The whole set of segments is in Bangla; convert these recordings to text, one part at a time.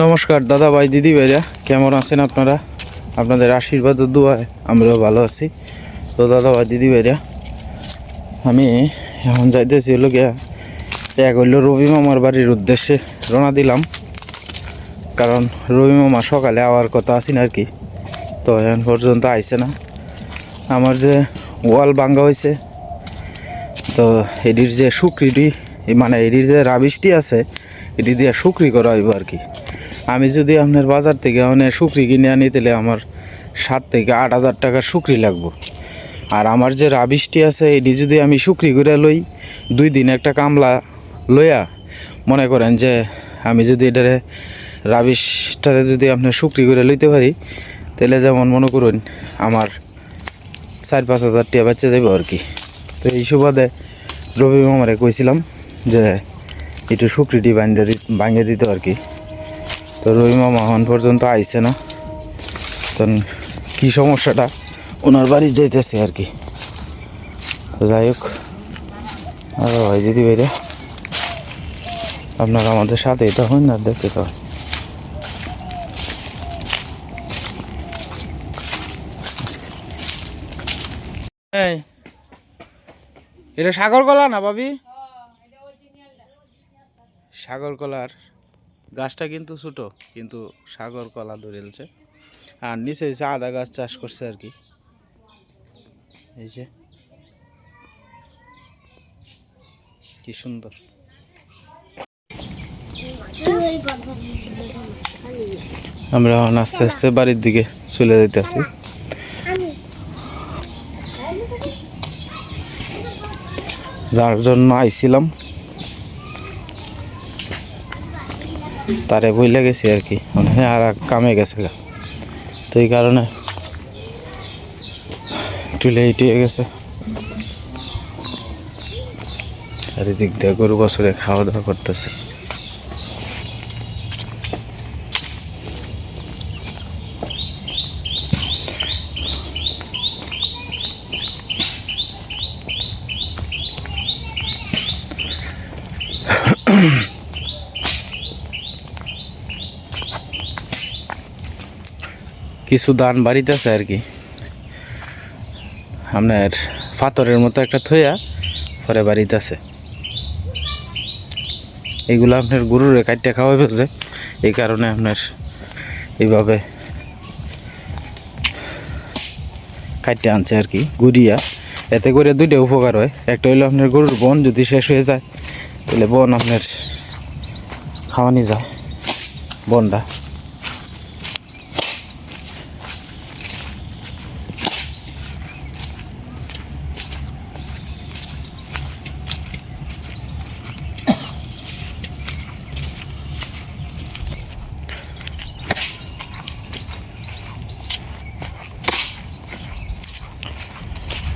নমস্কার, দাদা ভাই, দিদি ভাইরা, কেমন আছেন আপনারা? আপনাদের আশীর্বাদ ও দোয়ায় আমরাও ভালো আছি। তো দাদা ভাই, দিদি ভাইরা, আমি এখন যাইতেছি হলো গিয়া, এক হইল রবি মামার বাড়ির উদ্দেশ্যে রওনা দিলাম। কারণ রবি মামা সকালে আওয়ার কথা আছেন আর কি, তো এখন পর্যন্ত আইছে না। আমার যে ওয়াল ভাঙ্গা হয়েছে তো এটির যে শুক্রিটি মানে এটির যে রাবিশটি আছে, এটি দিয়ে শুক্রি করা হইব আর কি। আমি যদি আপনার বাজার থেকে মানে শুক্রি কিনে আনি, তাহলে আমার সাত থেকে আট হাজার টাকার শুক্রি লাগবো। আর আমার যে রাবিশটি আছে, এটি যদি আমি শুক্রি করে লই, দুই দিন একটা কামলা লইয়া, মনে করেন যে আমি যদি এটারে রাবিশটারে যদি আপনার শুক্রি করে লইতে পারি, তাহলে যেমন মনে করুন আমার চার পাঁচ হাজার টাকা বাচ্চা যাবে আর কি। তো এই সুবাদে রবি মামারে কইছিলাম যে, একটু শুক্রিটি ভাঙিয়ে দিত আর কি। তো রবি মামা এখন পর্যন্ত আইছে না। তো কী সমস্যাটা? ওনার বাড়ি যাইতেছে আর কি। তো যাই হোক। আর ভাই দিদি ভাইরা। আপনারা আমাদের সাথেই তো হন না দেখতে তো। এটা সাগর কলা না ভাবি? সাগর কলার গাছটা কিন্তু ছোট, কিন্তু সাগর কলা ধরেছে আর নিচে হচ্ছে আদা গাছ চাষ করছে আর কি। এই যে। কি সুন্দর। আমরা এখন আস্তে আস্তে বাড়ির দিকে চলে যেতেছি যার জন্য আইছিলাম। তারে বইলে গেছি আর কি। মানে আর কামে গেছে তো এই কারণে একটু লেট হয়ে গেছে। আর এদিক দিয়ে গরু বছরে খাওয়া দাওয়া করতেছে। কিছু দান বাড়িতেছে আর কি। আপনার পাথরের মতো একটা থইয়া পরে বাড়িতেছে। এগুলো আপনার গরুরে কাটতে খাওয়া ফেলছে। এই কারণে আপনার এইভাবে কাটতে আনছে আর কি, গুড়িয়া। এতে করে দুইটা উপকার হয়। একটা হইল আপনার গরুর বন যদি শেষ হয়ে যায়, তাহলে বন আপনার খাওয়ানি যায়, বনটা।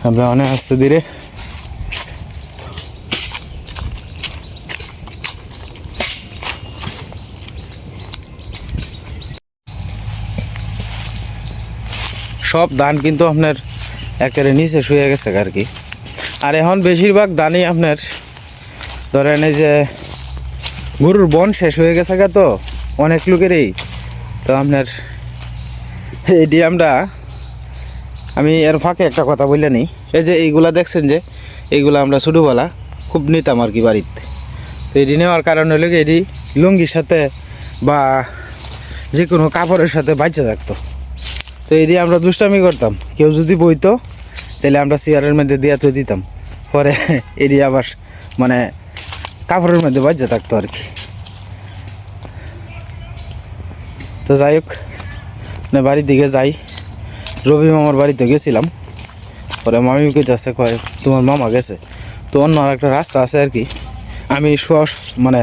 আমরা অনেক আস্তে ধীরে। সব ধান কিন্তু আপনার একেবারে নিচে শুয়ে গেছে আর কি। আর এখন বেশিরভাগ ধানই আপনার ধরেন এই যে গরুর বন শেষ হয়ে গেছে গা তো, অনেক লোকেরই। তো আপনার এটি আমরা আমি এর ফাঁকে একটা কথা বললে নিই। এই যে এইগুলা দেখছেন যে, এইগুলা আমরা ছোটোবেলা খুব নিতাম আর কি বাড়িতে। তো এটি নেওয়ার কারণ হলো কি এটি লুঙ্গির সাথে বা যে কোনো কাপড়ের সাথে বাচ্চা থাকতো। তো এটি আমরা দুষ্টামি করতাম। কেউ যদি বইতো, তাহলে আমরা চেয়ারের মধ্যে দিয়ে তো দিতাম। পরে এটি আবার মানে কাপড়ের মধ্যে বাচ্চা থাকতো আর কি। তো যাই হোক বাড়ির দিকে যাই। রবি মামার বাড়িতে গেছিলাম। পরে মামি কইতেছে, কয়, তোমার মামা গেছে? তো অন্য আর একটা রাস্তা আছে আর কি। আমি সহজ মানে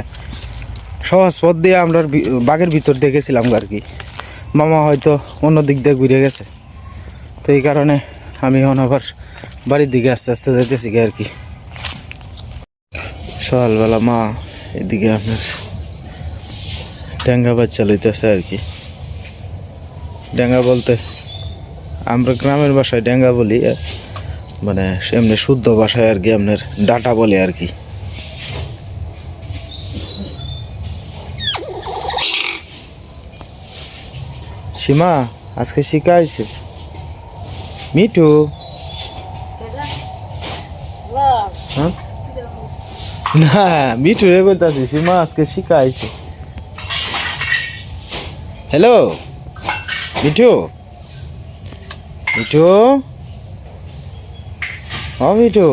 সহজ পথ দিয়ে আমরা বাঘের ভিতর দিয়ে গেছিলাম আর কি। মামা হয়তো অন্য দিক দিয়ে ঘুরে গেছে। তো এই কারণে আমি এখন আবার বাড়ির দিকে আস্তে আস্তে যাইতেছি আর কি। সকালবেলা মা এদিকে আপনার ডেঙ্গা বাচ্চা লইতেছে আর কি। ডেঙ্গা বলতে আমরা গ্রামের ভাষায় ডেঙ্গা বলি মানে এমনি শুদ্ধ ভাষায় আর কি আপনার ডাটা বলে আর কি। সীমা, আজকে শিখাইছে মিঠু? হ্যাঁ? না, মিঠু রে বলতেছি, সীমা আজকে শিখাইছে হ্যালো মিঠু? মিঠু? ও মিঠু।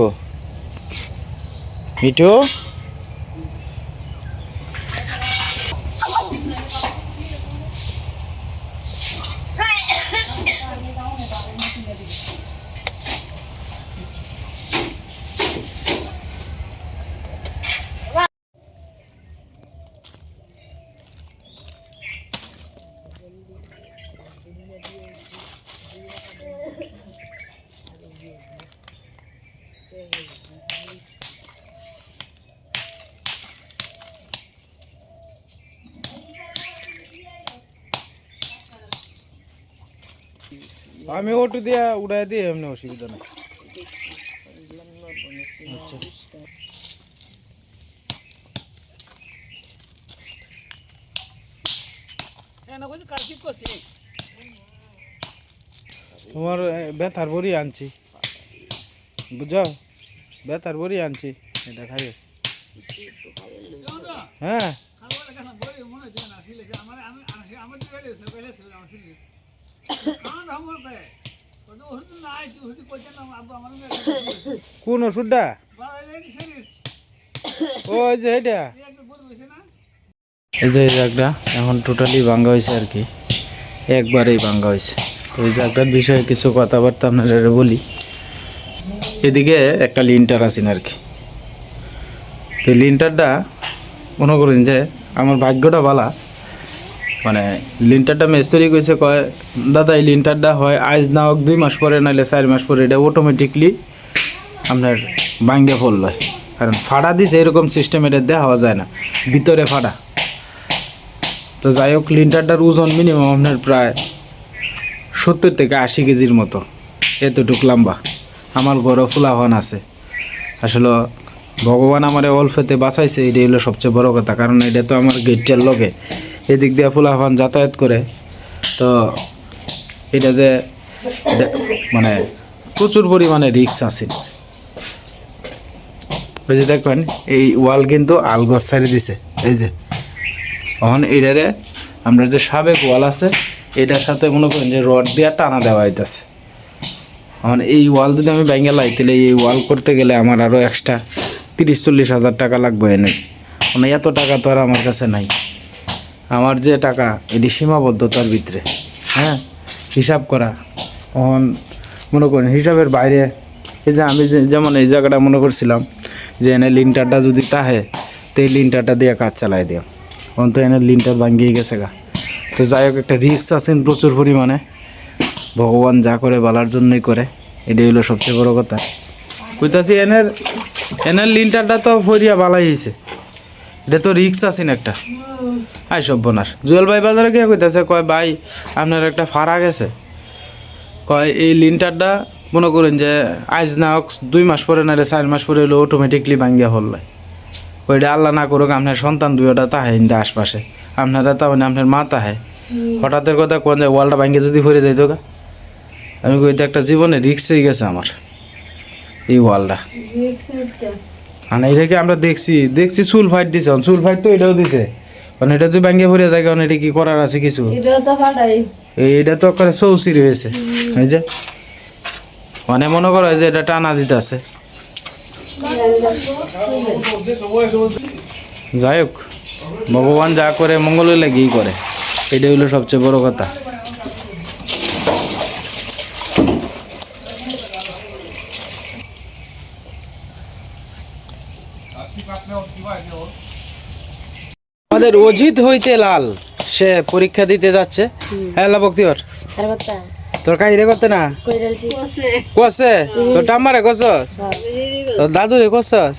মিঠু? আমি অটো দিয়া উড়াই দিই এমনি অসুবিধা নেই আচ্ছা তোমার বেতার বড়ি আনছি বুঝছ বেতার বড়ি আনছি এটা খাইও হ্যাঁ কোন ওষুধটা? এখন টোটালি ভাঙ্গা হয়েছে আর কি। একবারেই ভাঙ্গা হয়েছে এই জায়গাটার বিষয়ে কিছু কথাবার্তা আপনারা বলি। এদিকে একটা লিন্টার আছেন আর কি। তো লিন্টারটা মনে করেন যে আমার ভাগ্যটা বালা মানে লিন্টারটা মিস্ত্রি কইছে কয়, দাদা, এই লিন্টারটা হয় আজ না হোক দুই মাস পরে, নাহলে চার মাস পরে এটা অটোমেটিকলি আপনার ভাঙ্গে পড়ল কারণ ফাড়া দিছে, এরকম সিস্টেম এটা দেওয়া যায় না, ভিতরে ফাড়া। তো যাই হোক লিন্টারটার ওজন মিনিমাম আপনার প্রায় সত্তর থেকে আশি কেজির মতো। এতটুক লম্বা। আমার ঘরও ফুলাহন আছে। আসলে ভগবান আমার অল্পতে বাঁচাইছে, এটাই হলো সবচেয়ে বড় কথা। কারণ এটা তো আমার গেটটার লগে। এদিক দিয়ে ফুলাহন যাতায়াত করে। তো এটা যে মানে প্রচুর পরিমাণে রিক্স আছে। ওই যে দেখবেন, এই ওয়াল কিন্তু আলগজ সারি দিছে। এই যে, এখন এটারে আমরা যে সাবেক ওয়াল আছে, এটার সাথে মনে করেন যে রড দিয়ে টানা দেওয়া হইতেছে। এখন এই ওয়াল যদি আমি ব্যাঙ্গে লাই, তাহলে এই ওয়াল করতে গেলে আমার আরও এক্সট্রা তিরিশ চল্লিশ হাজার টাকা লাগবে এনে। মানে এত টাকা তো আর আমার কাছে নাই। আমার যে টাকা, এটি সীমাবদ্ধতার ভিতরে। হ্যাঁ? হিসাব করা। তখন মনে করেন হিসাবের বাইরে, এই যে আমি যেমন এই জায়গাটা মনে করছিলাম যে এনে লিন্টারটা যদি তাহে, তো এই লিন্টারটা দিয়ে কাজ চালাই দিও। তখন তো এনে লিন্টার ভাঙিয়ে গেছে গা। তো যাই হোক, একটা রিক্স আছেন প্রচুর পরিমাণে। ভগবান যা করে বলার জন্যই করে, এটাই হলো সবচেয়ে বড় কথা। কইতাছি এনের এনের লিন্টারটা তো ফরিয়া বালাই হয়েছে এটা তো রিক্স আছেন একটা। আই সব বোনার জুয়েল ভাই বাজারে গিয়ে কইতাছে কয় ভাই আপনার একটা ফাড়া গেছে। কয় এই লিন্টারটা মনে করেন যে আজ না হোক দুই মাস পরে নাহলে চার মাস পরে হলো অটোমেটিকলি ভাঙ্গিয়া হল্লাই ওইটা আল্লাহ না করুক আপনার সন্তান দুইটা তাহে ইন্দা আশপাশে। আপনারা তাও না আপনার মা তাহে হঠাৎের কথা কোন যায় ওয়ালটা ভাঙ্গে যদি ভরে যাইতো গা। আমি কইতে একটা জীবনে রিক্সই গেছে আমার এই ওয়ালটা। মানে এটাকে আমরা দেখছি? দেখছি চুল ফাইট দিছে চুল ফাইট তো এটাও দিছে। মানে এটা তুই ভাঙ্গে ভরে যায় কারণ এটা কি করার আছে কিছু? এটা তো এই এটা তো করে চৌচির হয়েছে। এই যে মানে মনে করো যে এটা টানা দিতে আছে যাই হোক ভগবান যা করে মঙ্গলের লাগেই করে। এটা হইল সবচেয়ে বড় কথা। আমাদের অজিত হইতে লাল সে পরীক্ষা দিতে যাচ্ছে হ্যাঁ আর বাচ্চা তোর কাহিরে করতে না কসে তোর টাম্মারে কসস তোর দাদুরে কসস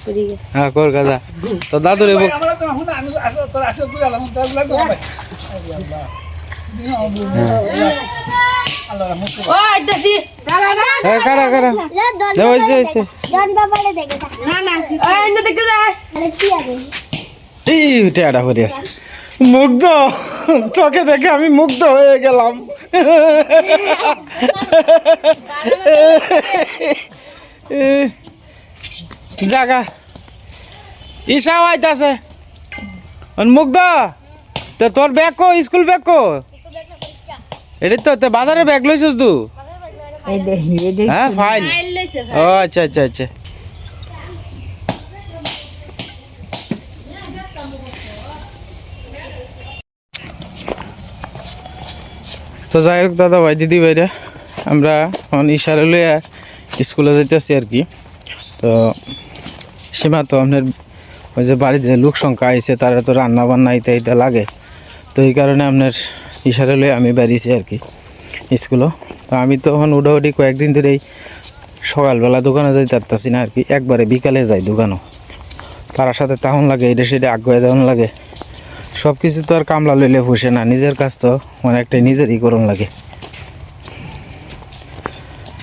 হ্যাঁ কর গাদা তোর দাদুরে হ্যাঁ না না টেয়াটা হয়ে আছে। মুগ্ধ চোখে দেখে আমি মুগ্ধ হয়ে গেলাম। জাগা। ঈশাও আইতাছে। মুগ্ধ তো তোর ব্যাগ কো স্কুল ব্যাগ কো? এটা তো তো বাজারে ব্যাগ লইছিস তু হ্যাঁ ফাইল ও আচ্ছা আচ্ছা আচ্ছা। তো যাই হোক, দাদা ভাই, দিদি ভাইরা, আমরা এখন ইশারা লইয়া স্কুলে যাইতেছি আর কি। তো সীমা তো আপনার ওই যে বাড়ির যে লোক সংখ্যা আইছে, তারা তো রান্না বান্না ইতে ইতে লাগে। তো এই কারণে আপনার ইশারা লইয়া আমি বেরিয়েছি আর কি স্কুলও। তো আমি তো এখন উডাউডি কয়েকদিন ধরেই সকালবেলা দোকানে যাই পারতাছি না আর কি, একবারে বিকালে যাই দোকানও। তার সাথে তাহন লাগে এটা সেটা আগুয়ে তেমন লাগে। সব কিছু তো আর কামলা লইলে ফুসে না। নিজের কাজ তো অনেকটাই নিজেরই করণ লাগে।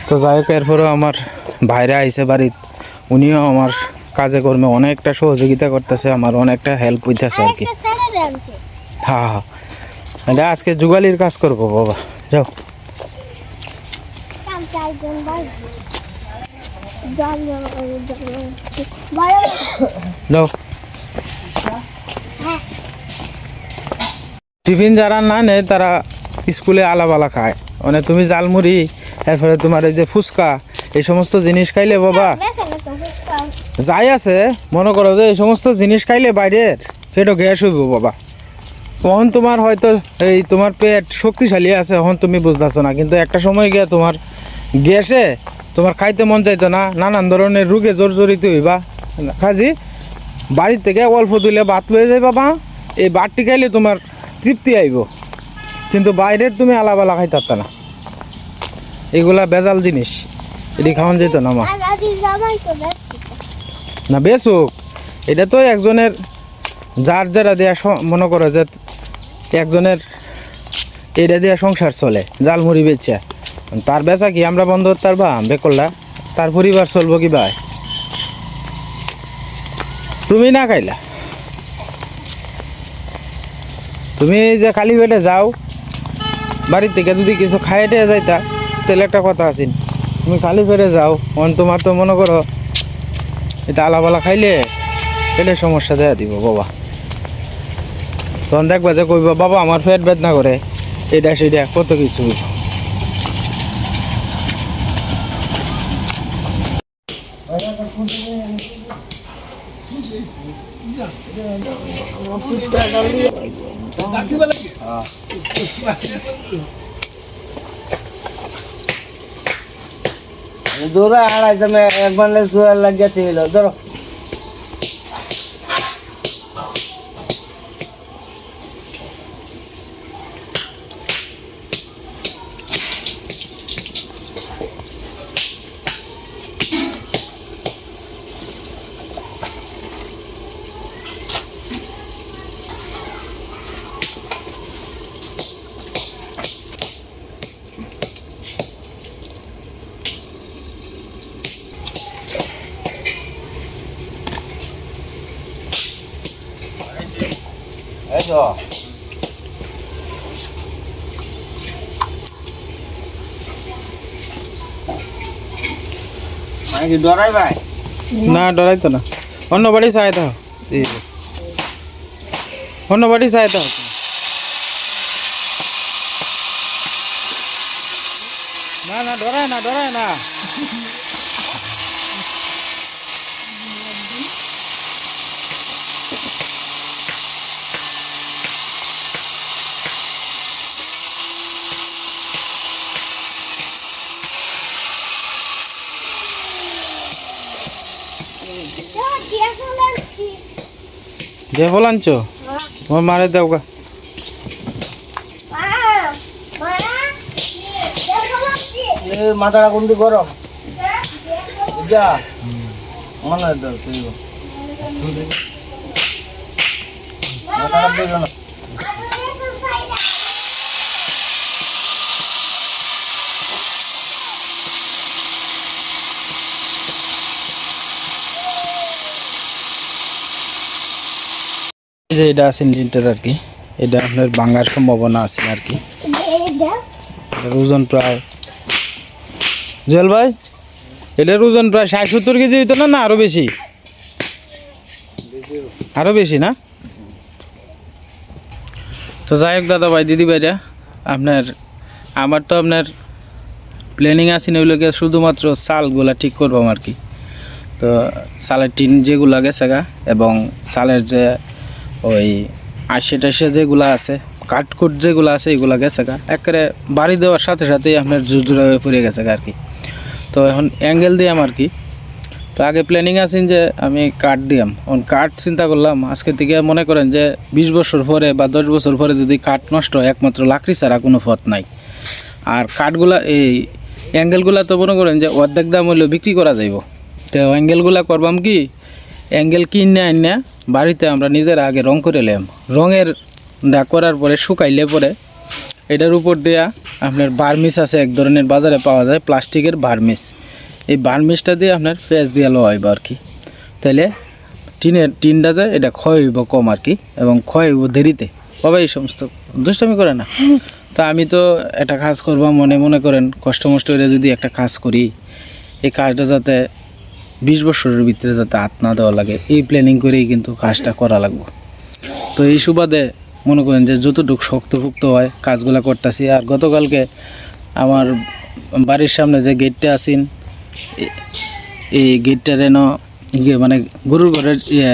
তো যাই হোক এরপরেও আমার ভাইরা আইসে বাড়িত। উনিও আমার কাজে কর্মে অনেকটা সহযোগিতা করতেছে আমার অনেকটা হেল্প হইতেছে আর কি। হ্যাঁ হ্যাঁ। এটা আজকে যুগালির কাজ করব বাবা। যাও। বড় যাও। টিফিন যারা না নেয়, তারা স্কুলে আলাবালা খায়। মানে তুমি জালমুড়ি এরপরে তোমার এই যে ফুচকা, এই সমস্ত জিনিস খাইলে বাবা। যাই আছে, মনে করো যে এই সমস্ত জিনিস খাইলে বাইরের পেটও গ্যাস হইব বাবা। তখন তোমার হয়তো এই তোমার পেট শক্তিশালী আছে এখন তুমি বুঝতেছো না। কিন্তু একটা সময় গিয়ে তোমার গ্যাসে তোমার খাইতে মন চাইতো না, নানান ধরনের রোগে জর্জরিত হইবা। কাজী, বাড়ির থেকে অল্প দিলে ভাত লয়ে যাই বাবা এই ভাতটি খাইলে তোমার তৃপ্তি আইব। কিন্তু বাইরের তুমি আলাবালা খাইতে না। এগুলা বেজাল জিনিস। এটি খাওয়ান যেত না মা। না বেসুক এটা তো একজনের যার যারা দেয়া মনে করো যে একজনের এটা দেয়া সংসার চলে জালমুড়ি বেচা। তার বেচা কি? আমরা বন্ধ করতে পারবা বেকল্লা তার পরিবার চলবো কি ভাই? তুমি না খাইলা? তুমি যে খালি পেটে যাও, বাড়ির থেকে যদি কিছু খাইয়ে টেয়ে যাইতা, তাহলে একটা কথা আছেন তুমি খালি পেটে যাও অন তোমার তো মনে করো এটা আলাবালা খাইলে পেটের সমস্যা দেয়া দিব, বাবা। তখন দেখবা যে কইবা, বাবা, আমার পেট বেদনা করে এটা সেটা কত কিছু। দূরে হারাইতে একবার সুয়ার লাগিয়েছিল ধরো। এই মানে কি ডরাই ভাই? না ডরাই তো না। অন্য বাড়ি জি জি। অন্য বাড়ি সহায়তা হও না না ডরায় না ডরায় না তো দিয়া চলে আসছি যে ফল আনছো তোমার মারে দাও গা। মাথাটা কোনটি গরম? যা। মনে হয় তো তুই মাথাটা দিল না এই যে এটা আছে লিন্টার আর কি, এটা আপনার ভাঙার সম্ভাবনা আছে আর কি। এটা এটার ওজন প্রায়, জুয়েল ভাই, এটার ওজন প্রায় ষাট সত্তর কেজি হইতো না না আরও বেশি? আরও বেশি না? তো যাই হোক দাদা ভাই, দিদি ভাইরা, আপনার, আমার তো আপনার প্ল্যানিং আছে না ওইগুলোকে শুধুমাত্র চালগুলা ঠিক করবাম আর কি। তো চালের টিন যেগুলো গেছে গা, এবং চালের যে ওই আশে টাশে যেগুলো আছে, কাঠকুট যেগুলো আছে, এগুলো গেছে গা। একেবারে বাড়ি দেওয়ার সাথে সাথেই আপনার জুজুরা হয়ে পড়ে গেছে গা আর কি। তো এখন অ্যাঙ্গেল দিয়াম আর কি। তো আগে প্ল্যানিং আছেন যে আমি কাঠ দিয়াম। এখন কাঠ চিন্তা করলাম, আজকে থেকে মনে করেন যে বিশ বছর পরে বা দশ বছর পরে যদি কাঠ নষ্ট হয়, একমাত্র লাকড়ি ছাড়া কোনো পথ নাই। আর কাঠগুলা এই অ্যাঙ্গেলগুলা তো মনে করেন যে অর্ধেক দাম হইলেও বিক্রি করা যাইব। তো অ্যাঙ্গেলগুলা করবাম কি অ্যাঙ্গেল কিনে আইনা বাড়িতে আমরা নিজেরা আগে রং করে নিলাম রঙের ডা করার পরে শুকাইলে পরে এটার উপর দেয়া আপনার বার্মিস আছে, এক ধরনের বাজারে পাওয়া যায়, প্লাস্টিকের বার্মিস এই বার্মিসটা দিয়ে আপনার পেঁয়াজ দিয়ে লো হইব আর কি। তাহলে টিনের টিনটা যায় এটা ক্ষয় হইব কম আর কি, এবং ক্ষয় হইব দেরিতে। বাবা এই সমস্ত দুষ্টামি করে না। তা আমি তো একটা কাজ করব, মনে মনে করেন, কষ্ট মষ্ট করে যদি একটা কাজ করি, এই কাজটা যাতে বিশ বছরের ভিতরে যাতে হাত না দেওয়া লাগে, এই প্ল্যানিং করেই কিন্তু কাজটা করা লাগবে। তো এই সুবাদে মনে করেন যে যতটুকু শক্তভুক্ত হয়, কাজগুলো করতেছি। আর গতকালকে আমার বাড়ির সামনে যে গেটটা আছেন এই গেটটা যেন মানে গরুর ঘরের ইয়ে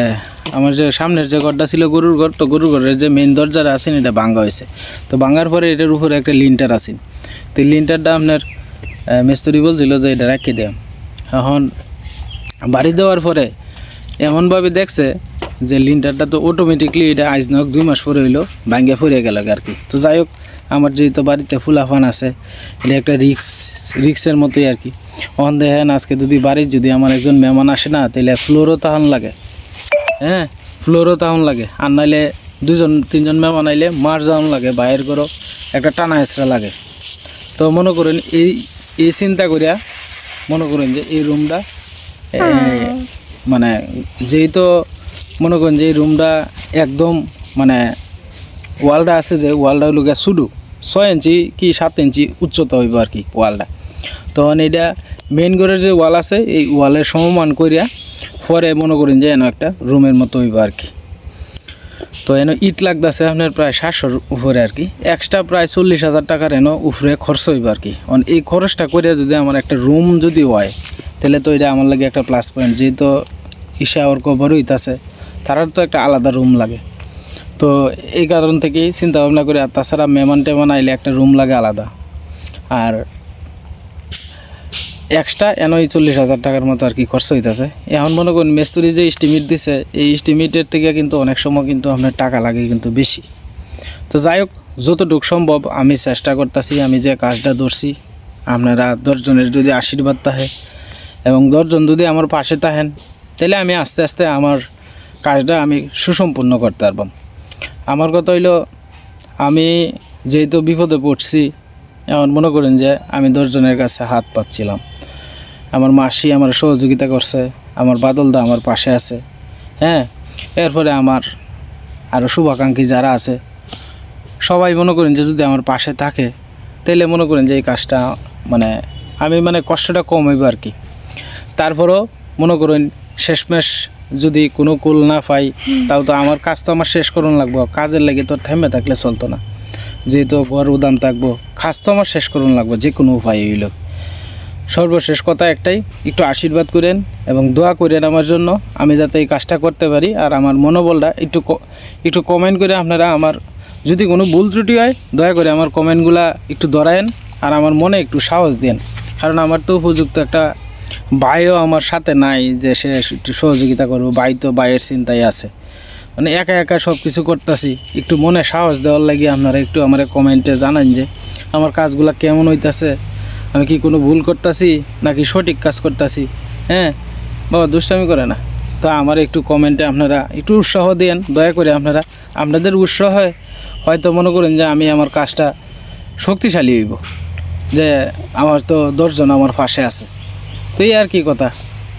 আমার যে সামনের যে ঘরটা ছিল গরুর ঘর, তো গরুর ঘরের যে মেন দরজাটা আছেন, এটা ভাঙ্গা হয়েছে। তো ভাঙ্গার পরে এটার উপরে একটা লিন্টার আছেন। তো লিন্টারটা আপনার মিস্ত্রি বলছিল যে এটা রাখি দেয় এখন বাড়ি দেওয়ার পরে এমনভাবে দেখছে যে লিন্টারটা তো অটোমেটিকলি এটা আইজ নক দুই মাস পরে হইল ভাঙ্গে ফুরিয়ে গেল আর কি। তো যাই হোক, আমার যেহেতু বাড়িতে ফুলাফান আছে, এটা একটা রিক্স, রিক্সের মতোই আর কি। অন দেখেন আজকে যদি বাড়ির যদি আমার একজন মেহমান আসে না, তাহলে ফ্লোরও তাহন লাগে। হ্যাঁ ফ্লোরও তাহন লাগে। আর নাইলে দুজন, তিনজন মেহমান আইলে মার যাওয়ান লাগে বাইরের করো, একটা টানা এসরা লাগে। তো মনে করেন এই এই চিন্তা করিয়া মনে করেন যে এই রুমটা মানে যেহেতু মনে করেন যে রুমটা একদম মানে ওয়ালটা আছে যে ওয়ালটা হলো গিয়া শুধু ছয় ইঞ্চি কি সাত ইঞ্চি উচ্চতা হইব আর কি ওয়ালটা তখন এটা মেন ঘরের যে ওয়াল আছে, এই ওয়ালের সমমান করিয়া পরে মনে করেন যে একটা রুমের মতো হইব আর কি। তো এন ইট লাগতেছে আপনার প্রায় সাতশোর উপরে আর কি। এক্সট্রা প্রায় চল্লিশ হাজার টাকার এন উপরে খরচ হইব আর কি। এই খরচটা করে যদি আমার একটা রুম যদি হয়, তাহলে তো এটা আমার লাগে একটা প্লাস পয়েন্ট যেহেতু ঈশা ওর কভার হইতাছে, তারার তো একটা আলাদা রুম লাগে। তো এই কারণ থেকেই চিন্তা ভাবনা করে, আর তাছাড়া মেহমান টেমান আইলে একটা রুম লাগে আলাদা। আর এক্সট্রা এনই চল্লিশ হাজার টাকার মতো আর কি খরচ হইতেছে। এখন মনে করুন মেস্তুরি যে এস্টিমেট দিছে, এই এস্টিমেটের থেকে কিন্তু অনেক সময় কিন্তু আপনার টাকা লাগে কিন্তু বেশি। তো যাই হোক, যতটুকু সম্ভব আমি চেষ্টা করতেছি, আমি যে কাজটা ধরছি, আপনারা দশজনের যদি আশীর্বাদ থাকে এবং দশজন যদি আমার পাশে থাকেন তাহলে আমি আস্তে আস্তে আমার কাজটা আমি সুসম্পূর্ণ করতে পারবাম আমার কথা হইল, আমি যেহেতু বিপদে পড়ছি এমন মনে করেন যে আমি দশজনের কাছে হাত পাচ্ছিলাম আমার মাসি আমার সহযোগিতা করছে, আমার বাদলদা আমার পাশে আছে। হ্যাঁ এরপরে আমার আরও শুভাকাঙ্ক্ষী যারা আছে, সবাই মনে করেন যে যদি আমার পাশে থাকে তাহলে মনে করেন যে এই কাজটা মানে আমি মানে কষ্টটা কম হইব আর কি। তারপরও মনে করেন শেষমেশ যদি কোনো কুল না পাই, তাও তো আমার কাজ তো আমার শেষ করুন লাগবো, কাজের লাগে তো থেমে থাকলে চলতো না। যেহেতু ঘর উদাম থাকব, কাজ তো আমার শেষ করুন লাগবো, যে কোনো উপায় হইল। সর্বশেষ কথা একটাই, একটু আশীর্বাদ করেন এবং দোয়া করেন আমার জন্য, আমি যাতে এই কাজটা করতে পারি। আর আমার মনোবলটা একটু একটু কমেন্ট করে আপনারা আমার যদি কোনো ভুল ত্রুটি হয়, দয়া করে আমার কমেন্টগুলা একটু ধরায়েন আর আমার মনে একটু সাহস দেন কারণ আমার তো উপযুক্ত একটা ভাইও আমার সাথে নাই যে সে একটু সহযোগিতা করব। ভাই তো ভাইয়ের চিন্তায় আছে। মানে একা একা সব কিছু করতেছি, একটু মনে সাহস দেওয়ার লাগে আপনারা একটু আমার কমেন্টে জানান যে, আমার কাজগুলো কেমন হইতাছে। আমি কি কোনো ভুল করতেছি নাকি সঠিক কাজ করতেছি? হ্যাঁ? বাবা, দুষ্টামি করে না। তো আমার একটু কমেন্টে আপনারা একটু উৎসাহ দেন দয়া করে আপনারা, আপনাদের উৎসাহ হয় হয়তো মনে করেন যে আমি আমার কাজটা শক্তিশালী হইব, যে আমার তো দশজন আমার পাশে আছে। তো এই আর কি কথা।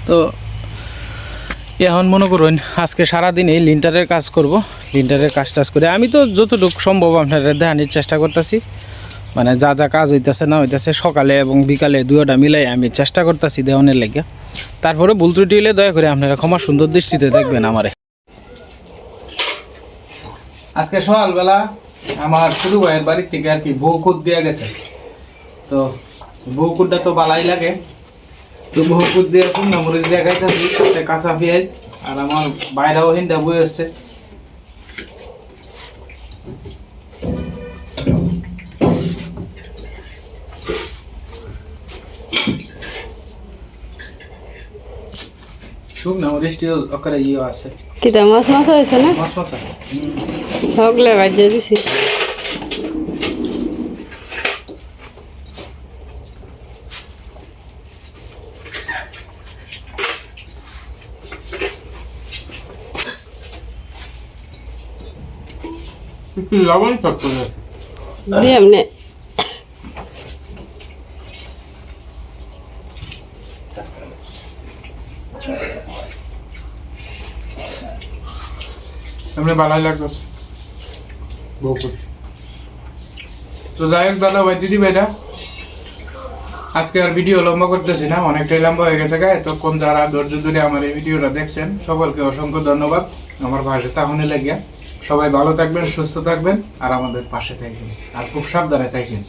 তো এখন মনে করুন আজকে সারাদিন এই লিন্টারের কাজ করব লিন্টারের কাজ টাজ করে। আমি তো যতটুকু সম্ভব আপনারা দেখানোর চেষ্টা করতেছি। মানে যা যা কাজ হইতেছে না হইতেছে, সকালে এবং বিকালে দুয়োটা মিলাই আমি চেষ্টা করতেছি দেওয়ানের লেগে। তারপরে ভুল ত্রুটি হলে দয়া করে আপনারা ক্ষমা সুন্দর দৃষ্টিতে দেখবেন আমারে। আজকে সকালবেলা আমার শুধু ভাইয়ের বাড়ির থেকে আর কি বউকুদ দেওয়া গেছে। তো বউকুদটা তো বালাই লাগে। তো বউকুদ দিয়ে শুকনা মরিচ দিয়ে কাঁচা পেঁয়াজ আর আমার বাইরেও হিন্দা বই হচ্ছে শুকনা মরিচটি ওখানে ইয়ে আছে কিতা মাছ মাছ হয়েছে না মাছ মাছ হগলে বাজিয়ে দিছি একটু লবণ চট করে দিয়ে এমনি ভালোই লাগতেছে বহুত তো যাই হোক দাদা ভাই, দিদি ভাইরা, আজকে আর ভিডিও লম্বা করতেছি না, অনেকটাই লম্বা হয়ে গেছে গায়ে। তখন যারা ধৈর্য ধরে আমার এই ভিডিওটা দেখছেন, সকলকে অসংখ্য ধন্যবাদ। আমার পাশে তাহলে লাগিয়া সবাই ভালো থাকবেন, সুস্থ থাকবেন, আর আমাদের পাশে থাকবেন। আর খুব সাবধানে থাকবেন।